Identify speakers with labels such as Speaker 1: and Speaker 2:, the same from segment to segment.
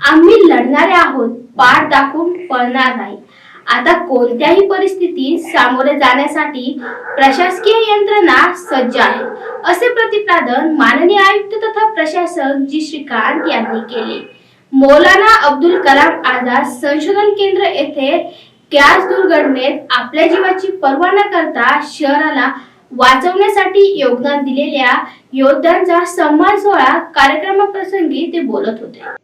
Speaker 1: आम्ही लढणारे आहोत पाठ दाखवून पळणार नाही. आता कोणत्याही परिस्थितीत सामोरे जाण्यासाठी प्रशासकीय यंत्रणा सज्ज आहे असे प्रतिपादन माननीय आयुक्त तथा प्रशासक जी. श्रीकांत यांनी केले. मौलाना अब्दुल कलाम आझाद संशोधन केंद्र येथे गॅस दुर्घटनेत आपल्या जीवाची पर्वा न करता शहराला वाचवण्यासाठी योगदान दिलेल्या योद्ध्यांचा सन्मान सोहळा कार्यक्रमाप्रसंगी ते बोलत होते.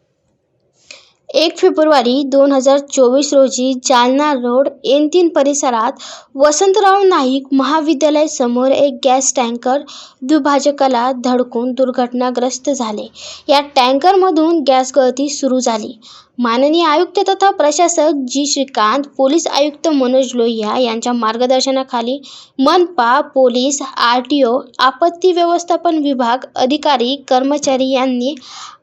Speaker 2: एक फेब्रुवारी दोन हजार चोवीस रोजी जालना रोड एन तीन परिसरात वसंतराव नाईक महाविद्यालय समोर एक गॅस टँकर दुभाजकाला धडकून दुर्घटनाग्रस्त झाले. या टँकरमधून गॅस गळती सुरू झाली. माननीय आयुक्त तथा प्रशासक जी श्रीकांत पोलीस आयुक्त मनोज लोहिया यांच्या मार्गदर्शनाखाली मनपा पोलीस आर टी ओ आपत्ती व्यवस्थापन विभाग अधिकारी कर्मचारी यांनी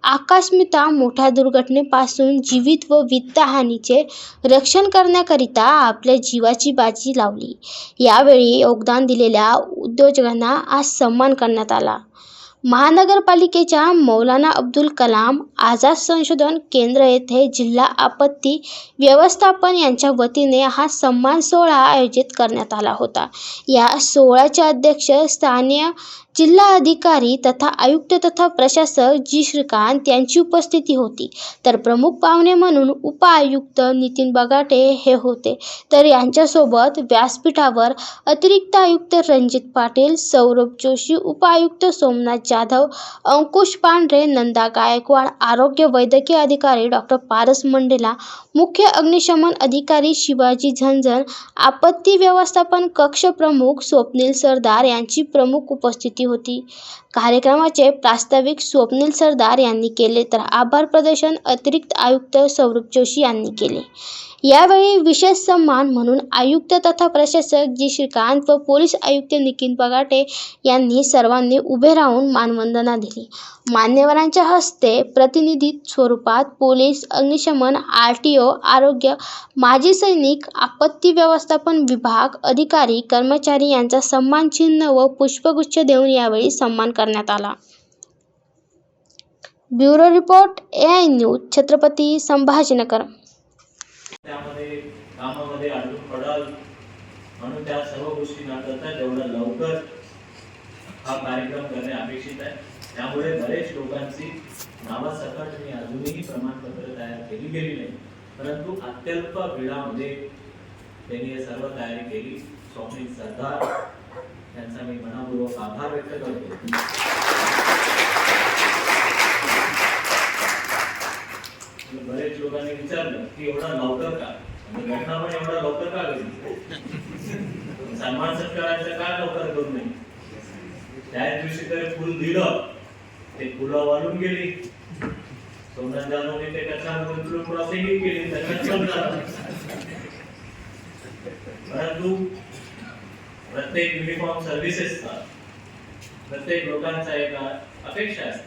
Speaker 2: आकस्मिता मोठ्या दुर्घटनेपासून जीवित व वित्तहानीचे रक्षण करण्याकरिता आपल्या जीवाची बाजी लावली. यावेळी योगदान दिलेल्या उद्योजकांना आज सन्मान करण्यात आला. महानगरपालिकेच्या मौलाना अब्दुल कलाम आझाद संशोधन केंद्र येथे जिल्हा आपत्ती व्यवस्थापन यांच्या वतीने हा सन्मान सोहळा आयोजित करण्यात आला होता. या सोहळ्याचे अध्यक्ष स्थानीय जिल्हा अधिकारी तथा आयुक्त तथा प्रशासक जी. श्रीकांत यांची उपस्थिती होती. तर प्रमुख पाहुणे म्हणून उपआयुक्त नितीन बगाटे हे होते. तर यांच्यासोबत व्यासपीठावर अतिरिक्त आयुक्त रणजित पाटील सौरभ जोशी उपआयुक्त सोमनाथ जाधव अंकुश पांढरे नंदा गायकवाड आरोग्य वैद्यकीय अधिकारी डॉक्टर पारस मंडेला मुख्य अग्निशमन अधिकारी शिवाजी झंझन आपत्ती व्यवस्थापन कक्ष प्रमुख स्वप्नील सरदार यांची प्रमुख उपस्थिती होती. कार्यक्रमाचे प्रास्ताविक स्वप्नील सरदार यांनी केले तर आभार प्रदर्शन अतिरिक्त आयुक्त सौरभ जोशी यांनी केले. यावेळी विशेष सन्मान म्हणून आयुक्त तथा प्रशासक जी श्रीकांत व पोलीस आयुक्त नितीन पगाटे यांनी सर्वांनी उभे राहून मानवंदना दिली. मान्यवरांच्या हस्ते प्रतिनिधी स्वरूपात पोलीस अग्निशमन आर टी ओ आरोग्य माजी सैनिक आपत्ती व्यवस्थापन विभाग अधिकारी कर्मचारी यांचा सन्मान चिन्ह व पुष्पगुच्छ देऊन यावेळी सन्मान करण्यात आला. Bureau report A I news Chhatrapati Sambhajinagar.
Speaker 3: त्यामध्ये कामामध्ये अडून पडाल. म्हणून त्या सर्व गोष्टी न करता जेवढं लवकर हा कार्यक्रम करणे अपेक्षित आहे. त्यामुळे बरेच लोकांची नावासकट मी अजूनही प्रमाणपत्र तयार केली गेली नाही. परंतु अत्यल्प वेळामध्ये त्यांनी हे सर्व तयारी केली. स्वप्नील सरदार यांचा मी मनापूर्वक आभार व्यक्त करतो. बरेच लोकांनी विचारलं की एवढा लवकर का? घटना पण एवढा लवकर का घडली सन्मान सत्काराचं का लवकर करू नये? त्याच दिवशी तरी फुल दिलं. ते फुलं वाळून गेली. सोमनाथ जाधवने ते कचरा उचलून क्रॉसिंग केली परंतु प्रत्येक युनिफॉर्म सर्व्हिसेसचा प्रत्येक लोकांचा एक अपेक्षा असते.